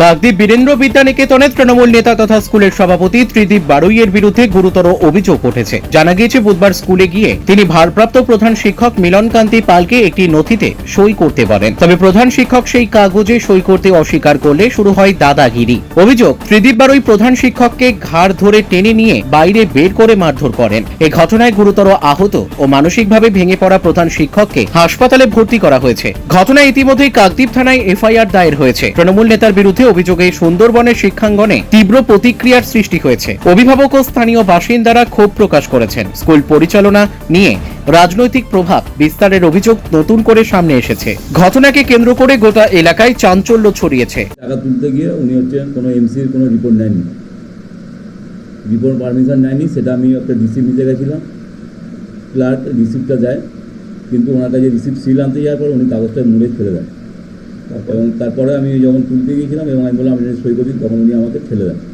কাকদ্বীপ বীরেন্দ্র বিদ্যানিকেতনের তৃণমূল নেতা তথা স্কুলের সভাপতি ত্রিদীপ বারুইয়ের বিরুদ্ধে গুরুতর অভিযোগ উঠেছে। জানা গিয়েছে, বুধবার স্কুলে গিয়ে তিনি ভারপ্রাপ্ত প্রধান শিক্ষক মিলনকান্তি পালকে একটি নথিতে সই করতে বলেন। তবে প্রধান শিক্ষক সেই কাগজে সই করতে অস্বীকার করলে শুরু হয় দাদাগিরি। অভিযোগ, ত্রিদীপ বারুই প্রধান শিক্ষককে ঘাড় ধরে টেনে নিয়ে বাইরে বের করে মারধর করেন। এই ঘটনায় গুরুতর আহত ও মানসিকভাবে ভেঙে পড়া প্রধান শিক্ষককে হাসপাতালে ভর্তি করা হয়েছে। ঘটনায় ইতিমধ্যেই কাকদ্বীপ থানায় এফআইআর দায়ের হয়েছে। তৃণমূল নেতার বিরুদ্ধে অভিযোগে সুন্দরবনের শিক্ষাঙ্গনে তীব্র প্রতিক্রিয়ার সৃষ্টি হয়েছে। অভিভাবক ও স্থানীয় বাসিন্দারা ক্ষোভ প্রকাশ করেছেন। স্কুল পরিচালনা নিয়ে রাজনৈতিক প্রভাব বিস্তারের অভিযোগ নতুন করে সামনে এসেছে। ঘটনাকে কেন্দ্র করে গোটা এলাকায় চাঞ্চল্য ছড়িয়েছে। টাকা তুলতে গিয়ে উনি হচ্ছে কোনো এমসির কোনো রিপোর্ট নেননি রিপোর্ট পারমিশন নেয়নি, সেটা আমি একটা রিসিপ্ট নিতে গেছিলাম। ক্লার্ক রিসিপ্টটা দেয় কিন্তু ওনার কাছে রিসিপ্ট সিল আনতে যাওয়ার পর উনি কাগজটা মুড়ে ফেলে দেন। এবং তারপরে আমি যখন তুলতে গিয়েছিলাম এবং আমি বললাম, আপনি সই করি তখন উনি আমাকে ফেলে দেন।